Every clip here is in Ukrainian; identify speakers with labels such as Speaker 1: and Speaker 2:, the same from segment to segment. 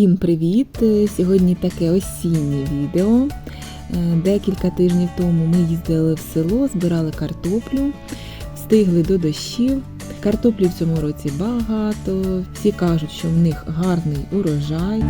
Speaker 1: Всім привіт! Сьогодні таке осіннє відео. Е, Декілька тижнів тому ми їздили в село, збирали картоплю, встигли до дощів. Картоплі в цьому році багато. Всі кажуть, що в них гарний урожай.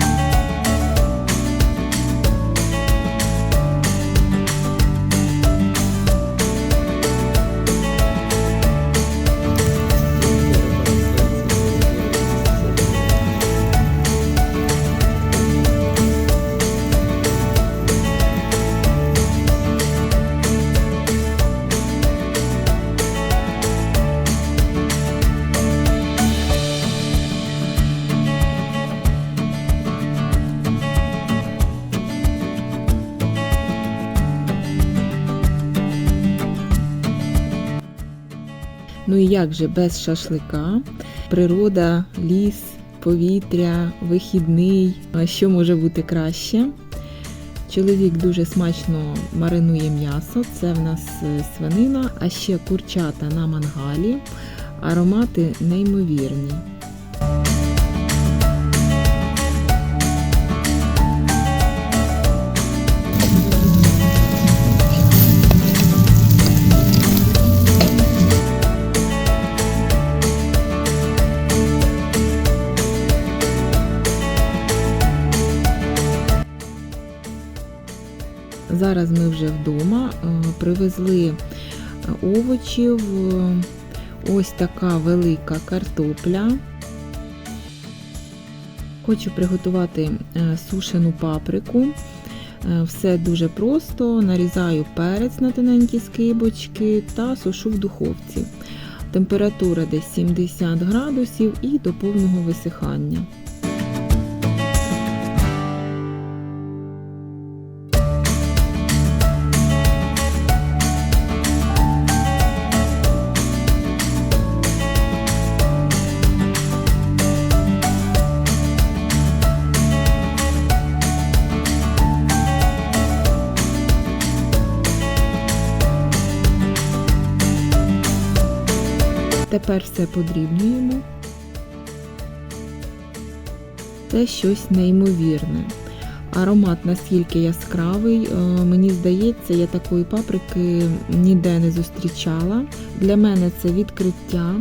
Speaker 1: Ну і як же без шашлика? Природа, ліс, повітря, вихідний. Що може бути краще? Чоловік дуже смачно маринує м'ясо. Це в нас е, свинина, а ще курчата на мангалі. Аромати неймовірні. Зараз ми вже вдома е, привезли овочів. е, Ось така велика картопля. Хочу приготувати е, сушену паприку. Все дуже просто. Нарізаю перець на тоненькі скибочки та сушу в духовці. Температура десь 70 градусів і до повного висихання. Тепер все подрібнюємо. Це щось неймовірне. Аромат настільки яскравий, е, мені здається, я такої паприки ніде не зустрічала. Для мене це відкриття.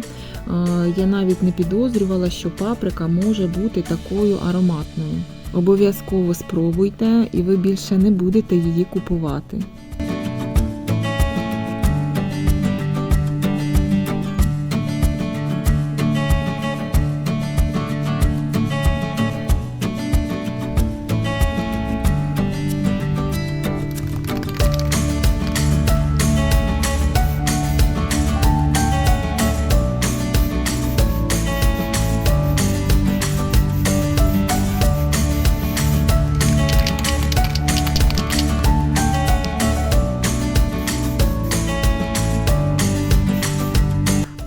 Speaker 1: Е, Я навіть не підозрювала, що паприка може бути такою ароматною. Обов'язково спробуйте, і ви більше не будете її купувати.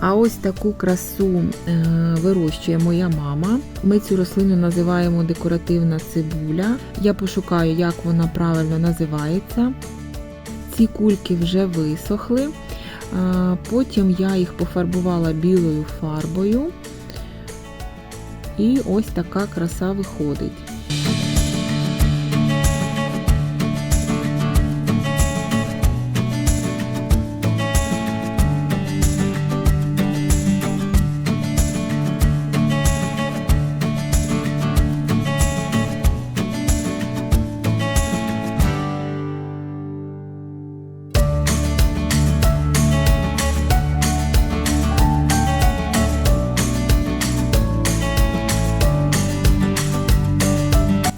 Speaker 1: А ось таку красу е, вирощує моя мама. Ми цю рослину називаємо декоративна цибуля. Я пошукаю, як вона правильно називається. Ці кульки вже висохли. Е, Потім я їх пофарбувала білою фарбою. І ось така краса виходить.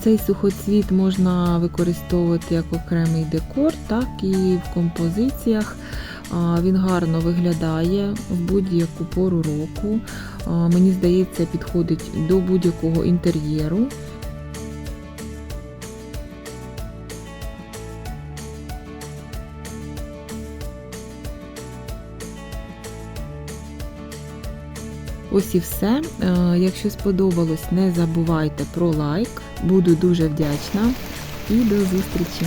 Speaker 1: Цей сухоцвіт можна використовувати як окремий декор, так і в композиціях. Він гарно виглядає в будь-яку пору року. Мені здається, підходить до будь-якого інтер'єру. Ось і все. Е, Якщо сподобалось, не забувайте про лайк. Буду дуже вдячна. І до зустрічі!